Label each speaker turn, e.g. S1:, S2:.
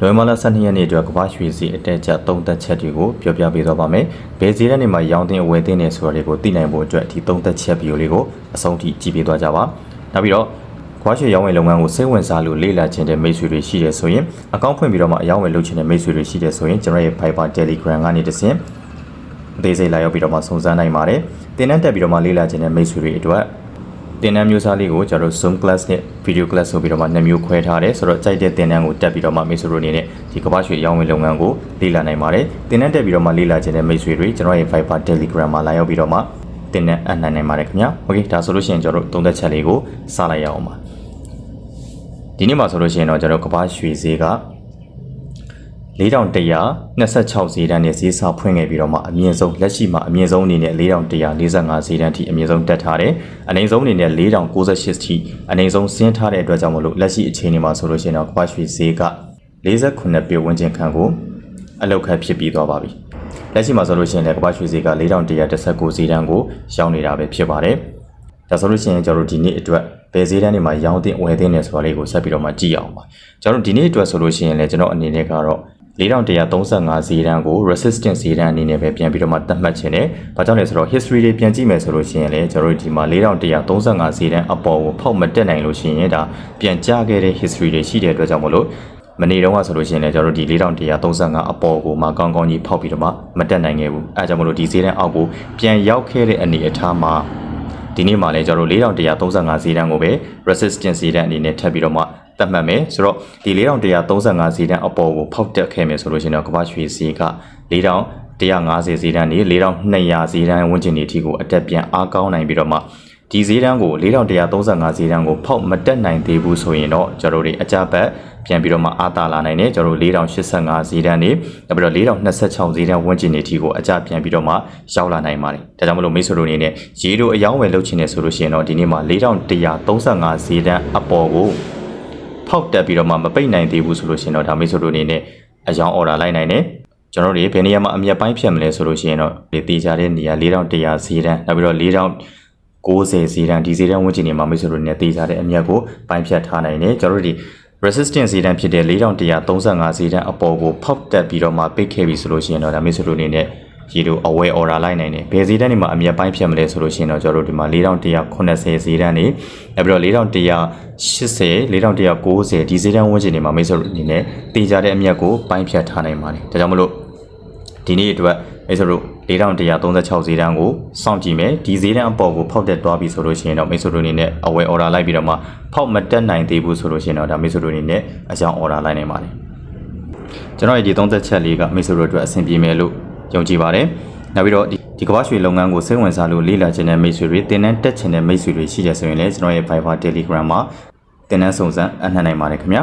S1: နိုဝင်ဘာလ12ရက်နေ့အတွက်ကမ္ဘာရွှေစီအတက်ချက်သုံးသက်ချက်တွေကိုပြောပြပေးသွားပါမယ်။ဘယ်ဈေးတန်းတွေမှာရောင်းတင်အဝယ်တင်နေဆိုတာတွေကိုသိနိုင်ဖို့အတွက်ဒီသုံးသက်ချက်ဗီဒီယိုလေးကိုအဆုံးထိကြည့်ပေးသွားကြပါ။နောက်ပြီးတော့ကွာရွှေရောင်းဝယ်လုပ်ငန်းကိုစိတ်ဝင်စားလို့လေ့လာခြင်းတဲ့မိတ်ဆွေတွေရှိတယ်ဆိုရင်အကောင့်ဖွင့်ပြီးတော့မှအရောင်းဝယ်လုပ်ခြင်းတဲ့မိတ်ဆွေတွေရှိတယ်ဆိုရင်ကျွန်တော်ရဲ့ Viber Telegram ကနေတဆင့်အသေးစိတ်လာရောက်ပြီးတော့မှစုံစမ်းနိုင်ပါတယ်။တင်နန်းတက်ပြီးတော့မှလေ့လာခြင်းတဲ့မိတ်ဆွေတွေအတွက် တင်နန်းမျိုးစားလေးကိုကျွန်တော်တို့ Zoom class နဲ့ video class ဆိုပြီးတော့မှနှစ်မျိုးခွဲထားတယ်ဆိုတော့ကြိုက်တဲ့တင်နန်းကိုတက်ပြီးတော့မှမိတ်ဆွေတို့အနေနဲ့ဒီကမ္ဘာရွှေရောင်းဝယ်လုပ်ငန်းကိုလေ့လာနိုင်ပါတယ်။တင်နန်းတက်ပြီးတော့မှလေ့လာခြင်းတဲ့မိတ်ဆွေတွေကျွန်တော်ရဲ့ Viber Telegram မှာလာရောက်ပြီးတော့မှတင်နန်းအနှံ့နိုင်ပါတယ်ခင်ဗျာ။ Okay ဒါဆိုလို့ရှိရင်ကျွန်တော်တို့သုံးသက်ချက်လေးကိုစလိုက်ရအောင်ပါ။ဒီနေ့မှာဆိုလို့ရှိရင်တော့ကျွန်တော်ကမ္ဘာရွှေဈေးက 4126ဈေးတန်းနဲ့ဈေးစာဖွင့်ခဲ့ပြီးတော့မှအမြင့်ဆုံးလက်ရှိမှာအမြင့်ဆုံးအနေနဲ့4145ဈေးတန်းထိအမြင့်ဆုံးတက်ထားတယ်။အနိမ့်ဆုံးအနေနဲ့4098ထိအနိမ့်ဆုံးဆင်းထားတဲ့အတွက်ကြောင့်မလို့လက်ရှိအခြေအနေမှာဆိုလို့ရှိရင်တော့ကမ္ဘာရွှေဈေးက48ပြဝန်းကျင်ခန့်ကိုအလောက်ခတ်ဖြစ်ပြီးသွားပါပြီ။လက်ရှိမှာဆိုလို့ရှိရင်လည်းကမ္ဘာရွှေဈေးက4119ဈေးတန်းကိုရောင်းနေတာပဲဖြစ်ပါတယ်။ဒါဆိုလို့ရှိရင်ကျွန်တော်တို့ဒီနေ့အတွက်ဘယ်ဈေးတန်းတွေမှာရောင်းတင်ဝယ်တင်နေဆိုတာလေးကိုဆက်ပြီးတော့မှကြည့်အောင်ပါကျွန်တော်တို့ဒီနေ့အတွက်ဆိုလို့ရှိရင်လည်းကျွန်တော်အနေနဲ့ကတော့ 4135ဈေးတန်းကို resistance ဈေးတန်းအနေနဲ့ပဲပြန်ပြီးတော့မှသတ်မှတ်ခြင်းနဲ့ဘာကြောင့်လဲဆိုတော့ history တွေပြန်ကြည့်မယ်ဆိုလို့ရှိရင်လည်းကျွန်တော်တို့ဒီမှာ4135ဈေးတန်းအပေါ်ကိုဖောက်မတက်နိုင်လို့ရှိရင်ဒါပြန်ကျခဲ့တဲ့ history တွေရှိတဲ့အတွက်ကြောင့်မလို့မနေ့တုန်းကဆိုလို့ရှိရင်လည်းကျွန်တော်တို့ဒီ4135အပေါ်ကိုမှကောင်းကောင်းကြီးဖောက်ပြီးတော့မှမတက်နိုင်ခဲ့ဘူးအဲဒါကြောင့်မလို့ဒီဈေးတန်းအောက်ကိုပြန်ရောက်ခဲ့တဲ့အနေအထားမှာဒီနေ့မှလည်းကျွန်တော်တို့4135ဈေးတန်းကိုပဲ resistance ဈေးတန်းအနေနဲ့ထပ်ပြီးတော့မှ သတ်မှတ်မယ်ဆိုတော့ဒီ4135ဈေးတန်းအပေါ်ကိုဖောက်တက်ခဲ့မယ်ဆိုလို့ရှိရင်တော့ကမ္ဘာရွှေဈေးက4150ဈေးတန်းနေ4200ဈေးတန်းဝန်းကျင်တွေအထိကိုအတက်ပြန်အားကောင်းနိုင်ပြီးတော့မှဒီဈေးတန်းကို4135ဈေးတန်းကိုဖောက်မတက်နိုင်သေးဘူးဆိုရင်တော့ကျွန်တော်တို့အကြဘက်ပြန်ပြီးတော့မှအားတာလာနိုင်တယ်ကျွန်တော်တို့4085ဈေးတန်းနေနောက်ပြီးတော့4026ဈေးတန်းဝန်းကျင်တွေအထိကိုအကြပြန်ပြီးတော့မှရောက်လာနိုင်ပါတယ်ဒါကြောင့်မလို့မိတ်ဆွေတို့အနေနဲ့ရေတို့အယောင်းဝယ်လုပ်ချင်နေဆိုလို့ရှိရင်တော့ဒီနေ့မှာ4135ဈေးတန်းအပေါ်ကို ဖောက်တက်ပြီးတော့မှမပိတ်နိုင်သေးဘူးဆိုလို့ရှိရင်တော့ဒါမိတ်ဆွေတို့အနေနဲ့အယောင်းအော်ဒါလိုက်နိုင်တယ်ကျွန်တော်တို့ဘယ်နေရာမှာအမြတ်ပိုင်းဖြတ်မလဲဆိုလို့ရှိရင်တော့ဒီတေချာတဲ့နေရာ4100ဈေးတန်းနောက်ပြီးတော့4000 90ဈေးတန်းဒီဈေးတန်းဝန်းကျင်တွေမှာမိတ်ဆွေတို့နဲ့တေးကြတဲ့အမြတ်ကိုပိုင်းဖြတ်ထားနိုင်တယ်ကျွန်တော်တို့ဒီ resistance ဈေးတန်းဖြစ်တဲ့4135ဈေးတန်းအပေါ်ကိုဖောက်တက်ပြီးတော့မှပိတ်ခဲ့ပြီဆိုလို့ရှိရင်တော့ဒါမိတ်ဆွေတို့အနေနဲ့ ရေတို့အဝဲ order လိုက်နိုင်တယ်ဘယ်ဈေးတန်းတွေမှာအမြတ်ပိုင်းဖြတ်မလဲဆိုလို့ရှိရင်တော့ကျွန်တော်တို့ဒီမှာ4180ဈေးတန်းနေနောက်ပြီးတော့4180 4190ဒီဈေးတန်းဝန်းကျင်တွေမှာမိတ်ဆွေတို့အနေနဲ့တေးကြတဲ့အမြတ်ကိုပိုင်းဖြတ်ထားနိုင်ပါတယ်ဒါကြောင့်မလို့ဒီနေ့အတွက်မိတ်ဆွေတို့4136ဈေးတန်းကိုစောင့်ကြည့်မယ်ဒီဈေးတန်းအပေါ်ကိုဖောက်တက်သွားပြီဆိုလို့ရှိရင်တော့မိတ်ဆွေတို့အနေနဲ့အဝယ် order လိုက်ပြီးတော့မှဖောက်မတက်နိုင်သေးဘူးဆိုလို့ရှိရင်တော့ဒါမိတ်ဆွေတို့အနေနဲ့အကြောင်း order လိုက်နိုင်ပါတယ်ကျွန်တော်ရဲ့ဒီသုံးသက်ချက်လေးကမိတ်ဆွေတို့အတွက်အဆင်ပြေမယ်လို့ ယုံကြည်ပါတယ်နောက်ပြီးတော့ဒီဒီကမ္ဘာရွှေလုပ်ငန်းကိုစိတ်ဝင်စားလို့လေ့လာခြင်းတဲ့မိတ်ဆွေတွေတင်နန်းတက်ခြင်းတဲ့မိတ်ဆွေတွေရှိကြဆိုရင်လည်းကျွန်တော်ရဲ့ Viber Telegram မှာတင်နန်းစုံစမ်းအနှံ့နိုင်ပါတယ်ခင်ဗျာ